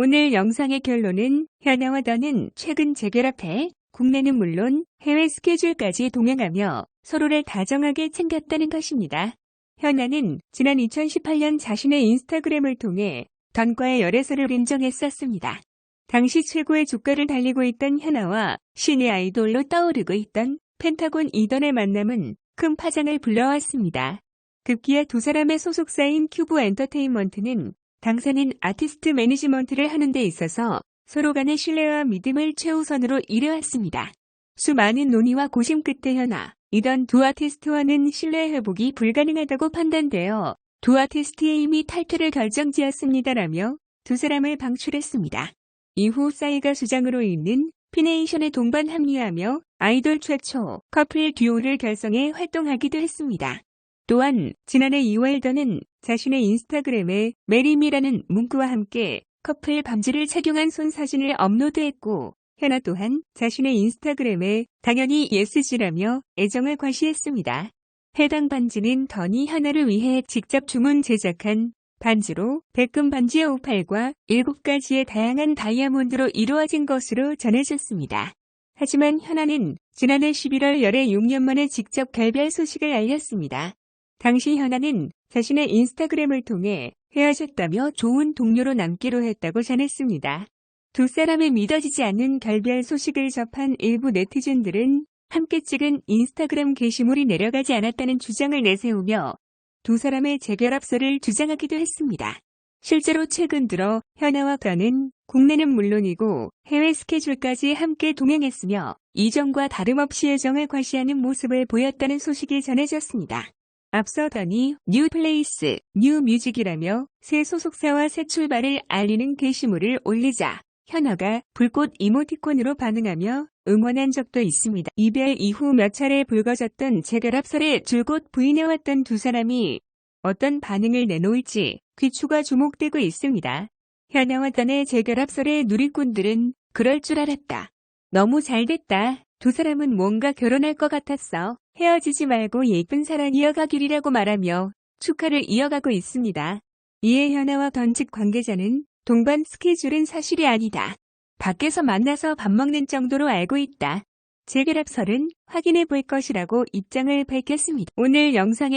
오늘 영상의 결론은 현아와 더는 최근 재결합해 국내는 물론 해외 스케줄까지 동행하며 서로를 다정하게 챙겼다는 것입니다. 현아는 지난 2018년 자신의 인스타그램을 통해 던과의 열애설을 인정했었습니다. 당시 최고의 주가를 달리고 있던 현아와 신의 아이돌로 떠오르고 있던 펜타곤 이던의 만남은 큰 파장을 불러왔습니다. 급기야 두 사람의 소속사인 큐브 엔터테인먼트는 당사는 아티스트 매니지먼트를 하는 데 있어서 서로 간의 신뢰와 믿음을 최우선으로 이뤄왔습니다. 수많은 논의와 고심 끝에 현아, 이던 두 아티스트와는 신뢰 회복이 불가능하다고 판단되어 두 아티스트의 이미 탈퇴를 결정지었습니다라며 두 사람을 방출했습니다. 이후 싸이가 수장으로 있는 피네이션에 동반 합류하며 아이돌 최초 커플 듀오를 결성해 활동하기도 했습니다. 또한 지난해 2월 더는 자신의 인스타그램에 메리미라는 문구와 함께 커플 반지를 착용한 손 사진을 업로드했고 현아 또한 자신의 인스타그램에 당연히 예스지라며 애정을 과시했습니다. 해당 반지는 더니 현아를 위해 직접 주문 제작한 반지로 백금 반지의 오팔과 7가지의 다양한 다이아몬드로 이루어진 것으로 전해졌습니다. 하지만 현아는 지난해 11월 열에 6년 만에 직접 결별 소식을 알렸습니다. 당시 현아는 자신의 인스타그램을 통해 헤어졌다며 좋은 동료로 남기로 했다고 전했습니다. 두 사람의 믿어지지 않는 결별 소식을 접한 일부 네티즌들은 함께 찍은 인스타그램 게시물이 내려가지 않았다는 주장을 내세우며 두 사람의 재결합설을 주장하기도 했습니다. 실제로 최근 들어 현아와 더는 국내는 물론이고 해외 스케줄까지 함께 동행했으며 이전과 다름없이 애정을 과시하는 모습을 보였다는 소식이 전해졌습니다. 앞서 더니 뉴플레이스, 뉴뮤직이라며 새 소속사와 새 출발을 알리는 게시물을 올리자 현아가 불꽃 이모티콘으로 반응하며 응원한 적도 있습니다. 이별 이후 몇 차례 불거졌던 재결합설에 줄곧 부인해왔던 두 사람이 어떤 반응을 내놓을지 귀추가 주목되고 있습니다. 현아와 던의 재결합설의 누리꾼들은 그럴 줄 알았다. 너무 잘됐다. 두 사람은 뭔가 결혼할 것 같았어. 헤어지지 말고 예쁜 사랑 이어가기리라고 말하며 축하를 이어가고 있습니다. 이에 현아와 던측 관계자는 동반 스케줄은 사실이 아니다. 밖에서 만나서 밥 먹는 정도로 알고 있다. 재결합설은 확인해 볼 것이라고 입장을 밝혔습니다. 오늘 영상의